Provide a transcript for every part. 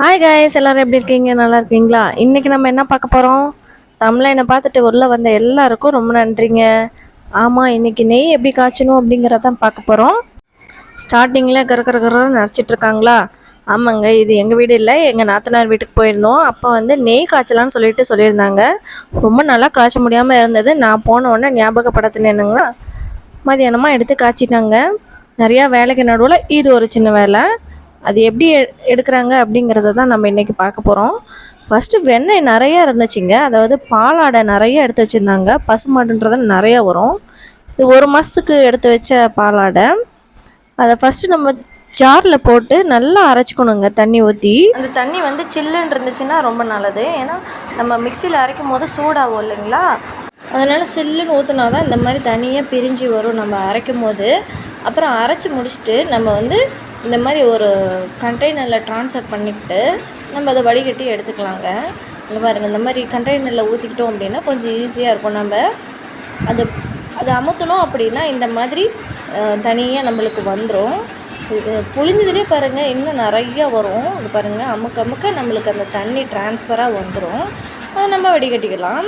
Hi guys எல்லாரும் எப்படி இருக்கீங்க? நல்லா இருக்கீங்களா? இன்றைக்கி நம்ம என்ன பார்க்க போகிறோம் தமிழனை பார்த்துட்டு உள்ளே வந்த எல்லாருக்கும் ரொம்ப நன்றிங்க. ஆமாம் இன்றைக்கி நெய் எப்படி காய்ச்சணும் அப்படிங்கிறதான் பார்க்க போகிறோம் ஸ்டார்டிங்கில் கர கர கரன்னு நரைச்சிட்டு இருக்காங்களா? ஆமாங்க இது எங்கள் வீடு இல்லை எங்கள் நாத்தனார் வீட்டுக்கு போயிருந்தோம். அப்போ வந்து நெய் காய்ச்சலான்னு சொல்லிட்டு சொல்லியிருந்தாங்க. ரொம்ப நல்லா காய்ச்ச முடியாமல் இருந்தது. நான் போன உடனே ஞாபகப்படுத்தினேனுங்களா மதியானமாக எடுத்து காய்ச்சிட்டாங்க. நிறையா வேலைக்கு நடுவில் இது ஒரு சின்ன வேலை. அது எப்படி எடுக்கிறாங்க அப்படிங்கிறத தான் நம்ம இன்றைக்கி பார்க்க போகிறோம் ஃபஸ்ட்டு வெண்ணெய் நிறையா இருந்துச்சுங்க. அதாவது பாலாடை நிறைய எடுத்து வச்சுருந்தாங்க. பசுமாடுன்றது நிறையா வரும். இது ஒரு மாதத்துக்கு எடுத்து வச்ச பாலாடை. அதை ஃபஸ்ட்டு நம்ம ஜாரில் போட்டு நல்லா அரைச்சிக்கணுங்க தண்ணி ஊற்றி அந்த தண்ணி வந்து சில்லுன்னு இருந்துச்சுன்னா ரொம்ப நல்லது. ஏன்னா நம்ம மிக்சியில் அரைக்கும் போது சூடாகும் இல்லைங்களா? அதனால் சில்லுன்னு ஊற்றினா தான் இந்த மாதிரி தனியாக பிரிஞ்சு வரும் நம்ம அரைக்கும் போது. அப்புறம் அரைச்சி முடிச்சுட்டு நம்ம வந்து இந்த மாதிரி ஒரு கண்டெய்னரில் ட்ரான்ஸ்ஃபர் பண்ணிக்கிட்டு நம்ம அதை வடிகட்டி எடுத்துக்கலாங்க. இந்த பாருங்கள் இந்த மாதிரி கண்டெய்னரில் ஊற்றிக்கிட்டோம் அப்படின்னா கொஞ்சம் ஈஸியாக இருக்கும். நம்ம அது அது அமுத்தணும் அப்படின்னா இந்த மாதிரி தனியாக நம்மளுக்கு வந்துடும் இது பாருங்கள் இன்னும் நிறையா வரும். இது பாருங்கள் அமுக்க அமுக்க நம்மளுக்கு அந்த தண்ணி டிரான்ஸ்ஃபராக வந்துடும் அதை நம்ம வடிகட்டிக்கலாம்.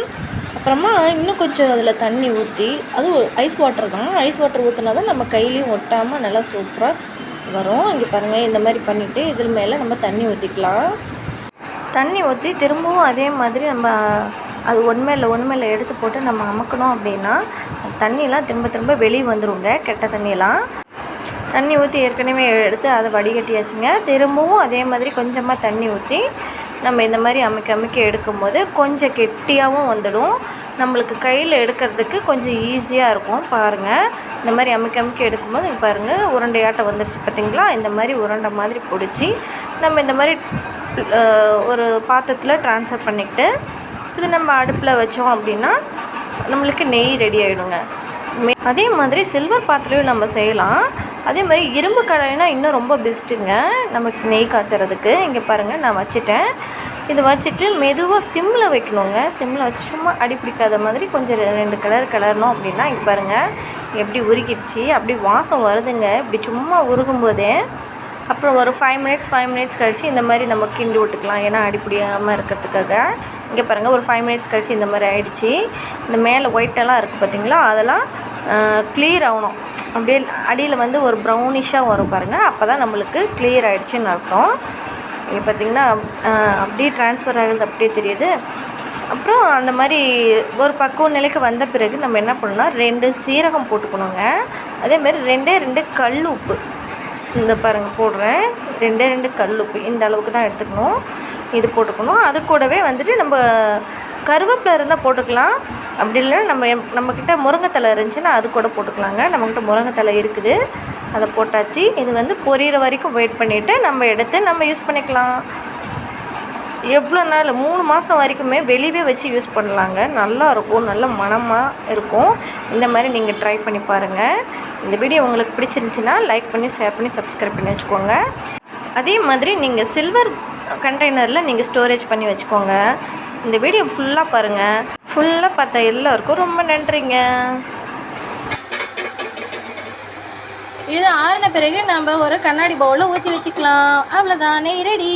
அப்புறமா இன்னும் கொஞ்சம் அதில் தண்ணி ஊற்றி அதுவும் ஐஸ் வாட்டர் தான். ஐஸ் வாட்டர் ஊற்றினா தான் நம்ம கையிலையும் ஒட்டாமல் நல்லா சூப்பராக வரும். இங்கே பாருங்கள் இந்த மாதிரி பண்ணிவிட்டு இதில் மேலே நம்ம தண்ணி ஊற்றிக்கலாம் தண்ணி ஊற்றி திரும்பவும் அதே மாதிரி நம்ம அது ஒன்றுமேல ஒன்றுமேல எடுத்து போட்டு நம்ம அமுக்கணும் அப்படின்னா தண்ணியெலாம் திரும்ப திரும்ப வெளியே வந்துடுங்க கெட்ட தண்ணியெலாம் தண்ணி ஊற்றி ஏற்கனவே எடுத்து அதை வடிகட்டியாச்சுங்க. திரும்பவும் அதே மாதிரி கொஞ்சமாக தண்ணி ஊற்றி நம்ம இந்த மாதிரி அமைக்க அமைக்க எடுக்கும்போது கொஞ்சம் கெட்டியாகவும் வந்துடும். நம்மளுக்கு கையில் எடுக்கிறதுக்கு கொஞ்சம் ஈஸியாக இருக்கும். பாருங்கள் இந்த மாதிரி அமுக்கி அமுக்கி எடுக்கும்போது பாருங்கள் உருண்டையாட்டம் வந்துருச்சு பார்த்தீங்களா இந்த மாதிரி உருண்டை மாதிரி பிடிச்சி நம்ம இந்த மாதிரி ஒரு பாத்திரத்தில் ட்ரான்ஸ்ஃபர் பண்ணிக்கிட்டு இது நம்ம அடுப்பில் வச்சோம் அப்படின்னா நம்மளுக்கு நெய் ரெடி ஆகிடுங்க மே- அதே மாதிரி சில்வர் பாத்திரையும் நம்ம செய்யலாம். அதே மாதிரி இரும்பு கடாயினா இன்னும் ரொம்ப பெஸ்ட்டுங்க நமக்கு நெய் காய்ச்சறதுக்கு. இங்கே பாருங்கள் நான் வச்சுட்டேன். இது வச்சுட்டு மெதுவாக சிம்மில் வைக்கணுங்க. சிம்மில் வச்சு சும்மா அடி பிடிக்காத மாதிரி கொஞ்சம் ரெ- ரெண்டு கலர் கலரணும் அப்படின்னா இங்கே பாருங்கள் எப்படி உருகிடுச்சு அப்படி வாசம் வருதுங்க. இப்படி சும்மா உருகும் போதே அப்புறம் ஒரு ஃபைவ் மினிட்ஸ் ஃபைவ் மினிட்ஸ் கழிச்சு இந்த மாதிரி நம்ம கிண்டி விட்டுக்கலாம். ஏன்னா அடிப்பிடியாமல் இருக்கிறதுக்காக. இங்கே பாருங்கள் ஒரு ஃபைவ் மினிட்ஸ் கழிச்சு இந்த மாதிரி ஆகிடுச்சி இந்த மேலே ஒயிட்டெல்லாம் இருக்குது பார்த்தீங்களா அதெல்லாம் கிளியர் ஆகணும். அப்படியே அடியில் வந்து ஒரு ப்ரௌனிஷாக வரும் பாருங்கள் அப்போ தான் நம்மளுக்கு கிளியர் ஆகிடுச்சின்னு அர்த்தம். இங்கே பார்த்தீங்கன்னா அப்படியே ட்ரான்ஸ்ஃபர் ஆகிறது அப்படியே தெரியுது. அப்புறம் அந்த மாதிரி ஒரு பக்குவ நிலைக்கு வந்த பிறகு நம்ம என்ன பண்ணணும்னா ரெண்டு சீரகம் போட்டுக்கணுங்க. அதே மாதிரி ரெண்டே ரெண்டு கல் உப்பு. இந்த பாருங்கள் போடுறேன். ரெண்டே ரெண்டு கல் உப்பு. இந்த அளவுக்கு தான் எடுத்துக்கணும். இது போட்டுக்கணும். அது கூடவே வந்துட்டு நம்ம கருவேப்பிலை இருந்தால் போட்டுக்கலாம். அப்படி இல்லைன்னா நம்ம நம்மக்கிட்ட முருங்கைத்தலை இருந்துச்சுன்னா அது கூட போட்டுக்கலாங்க. நம்மக்கிட்ட முருங்கைத்தலை இருக்குது. அதை போட்டாச்சு. இது வந்து பொரியிற வரைக்கும் வெயிட் பண்ணிவிட்டு நம்ம எடுத்து நம்ம யூஸ் பண்ணிக்கலாம். எவ்வளோ நாள்? மூணு மாதம் வரைக்குமே வெளியவே வச்சு யூஸ் பண்ணலாங்க. நல்லா இருக்கும். நல்ல மனமாக இருக்கும். இந்த மாதிரி நீங்கள் ட்ரை பண்ணி பாருங்கள் இந்த வீடியோ உங்களுக்கு பிடிச்சிருந்துச்சின்னா லைக் பண்ணி ஷேர் பண்ணி சப்ஸ்கிரைப் பண்ணி வச்சுக்கோங்க. அதே மாதிரி நீங்கள் சில்வர் கண்டெய்னரில் நீங்கள் ஸ்டோரேஜ் பண்ணி வச்சுக்கோங்க. இந்த வீடியோ ஃபுல்லாக பாருங்கள் ஃபுல்லாக பார்த்த எல்லாருக்கும் ரொம்ப நன்றிங்க. இது ஆறின பிறகு நம்ம ஒரு கண்ணாடி பவுலில் ஊற்றி வச்சுக்கலாம். அவ்வளோதானே ரெடி